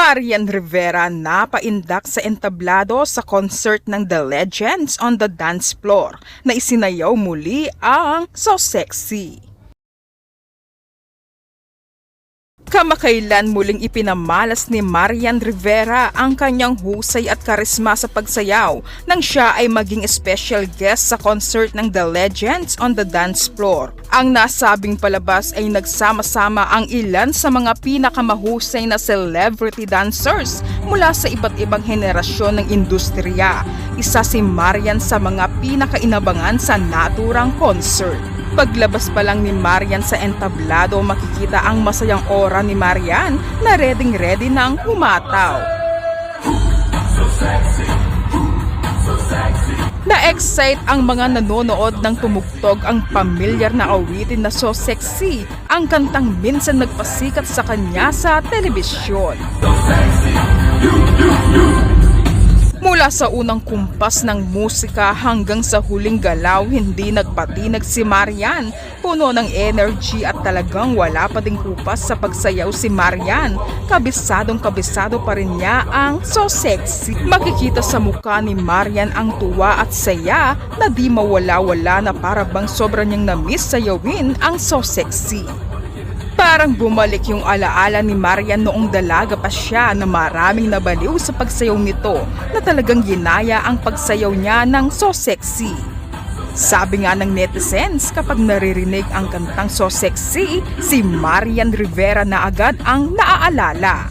Marian Rivera napaindak sa entablado sa concert ng The Legends on the Dance Floor na isinayaw muli ang So Sexy. Kamakailan muling ipinamalas ni Marian Rivera ang kanyang husay at karisma sa pagsayaw nang siya ay maging special guest sa concert ng The Legends on the Dance Floor. Ang nasabing palabas ay nagsama-sama ang ilan sa mga pinakamahusay na celebrity dancers mula sa iba't ibang henerasyon ng industriya. Isa si Marian sa mga pinakainabangan sa naturang concert. Paglabas pa lang ni Marian sa entablado, makikita ang masayang aura ni Marian na ready-ready nang humataw. Na-excite ang mga nanonood ng tumugtog ang pamilyar na awitin na So Sexy, ang kantang minsan nagpasikat sa kanya sa telebisyon. Mula sa unang kumpas ng musika hanggang sa huling galaw, hindi nagpatinag si Marian. Puno ng energy at talagang wala pa ding kupas sa pagsayaw si Marian. Kabisadong kabisado pa rin niya ang so sexy. Makikita sa mukha ni Marian ang tuwa at saya na di mawala-wala na para bang sobra niyang na-miss sayawin ang so sexy. Parang bumalik yung alaala ni Marian noong dalaga pa siya na maraming nabaliw sa pagsayaw nito na talagang ginaya ang pagsayaw niya ng so sexy. Sabi nga ng netizens kapag naririnig ang kantang so sexy, si Marian Rivera na agad ang naaalala.